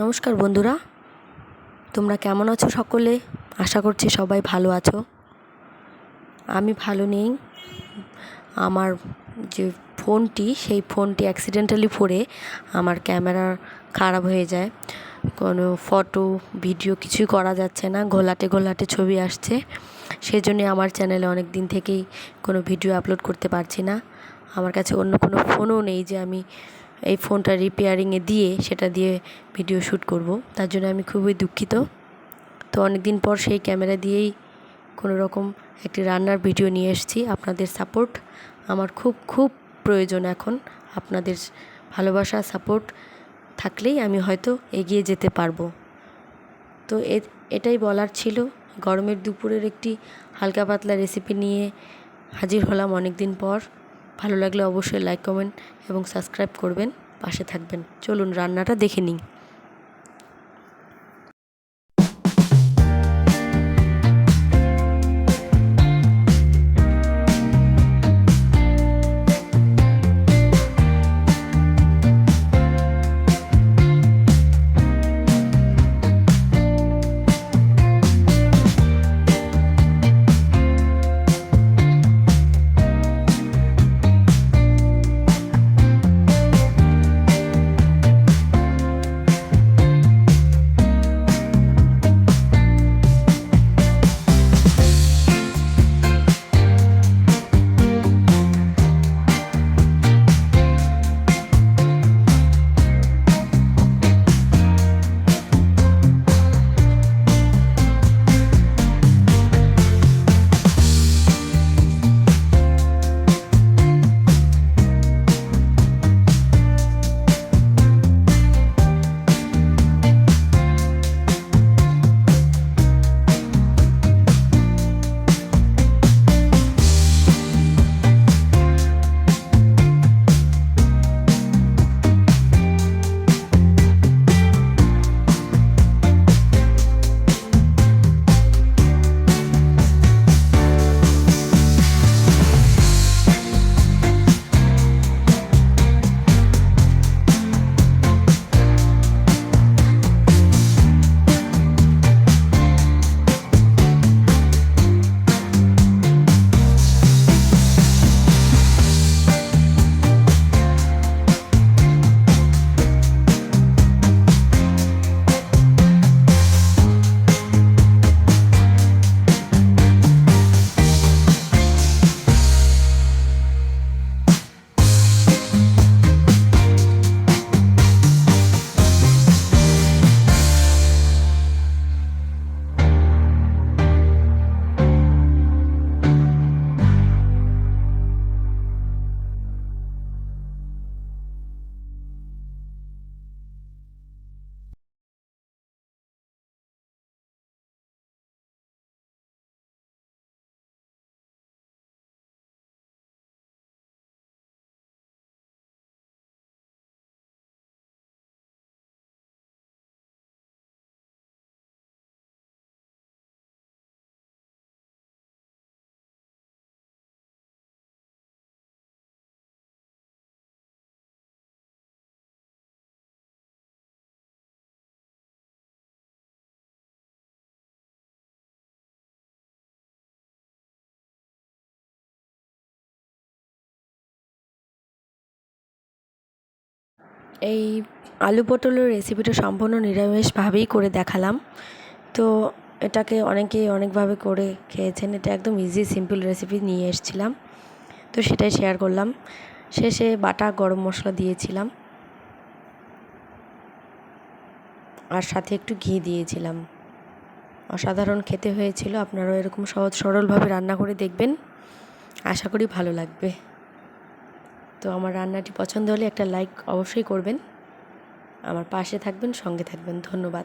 নমস্কার বন্ধুরা। তোমরা কেমন আছো সকলে? আশা করছি সবাই ভালো আছো। আমি ভালো নেই। আমার যে ফোনটি, সেই ফোনটি অ্যাক্সিডেন্টালি পড়ে আমার ক্যামেরা খারাপ হয়ে যায়। কোনো ফটো, ভিডিও কিছুই করা যাচ্ছে না। ঘোলাটে ঘোলাটে ছবি আসছে। সেই জন্যে আমার চ্যানেলে অনেক দিন থেকেই কোনো ভিডিও আপলোড করতে পারছি না। আমার কাছে অন্য কোনো ফোনও নেই যে আমি এই ফোনটা রিপেয়ারিংয়ে দিয়ে সেটা দিয়ে ভিডিও শ্যুট করব। তার জন্য আমি খুবই দুঃখিত। তো অনেক দিন পর সেই ক্যামেরা দিয়েই কোনো রকম একটি রান্নার ভিডিও নিয়ে এসেছি। আপনাদের সাপোর্ট আমার খুব খুব প্রয়োজন এখন। আপনাদের ভালোবাসা সাপোর্ট থাকলেই আমি হয়তো এগিয়ে যেতে পারব। তো এটাই বলার ছিল। গরমের দুপুরের একটি হালকা পাতলা রেসিপি নিয়ে হাজির হলাম অনেক দিন পর। ভালো লাগলে অবশ্যই লাইক কমেন্ট এবং সাবস্ক্রাইব করবেন। পাশে থাকবেন। চলুন রান্নাটা দেখে নিই। এই আলু পটলের রেসিপিটা সম্পূর্ণ নিরামিষভাবেই করে দেখালাম। তো এটাকে অনেকেই অনেকভাবে করে খেয়েছেন। এটা একদম ইজি সিম্পল রেসিপি নিয়ে এসেছিলাম। তো সেটাই শেয়ার করলাম। শেষে বাটা গরম মশলা দিয়েছিলাম। আর সাথে একটু ঘি দিয়েছিলাম। অসাধারণ খেতে হয়েছিল। আপনারাও এরকম সহজ সরলভাবে রান্না করে দেখবেন। আশা করি ভালো লাগবে। তো আমার রান্নাটি পছন্দ হলে একটা লাইক অবশ্যই করবেন। আমার পাশে থাকবেন, সঙ্গে থাকবেন। ধন্যবাদ।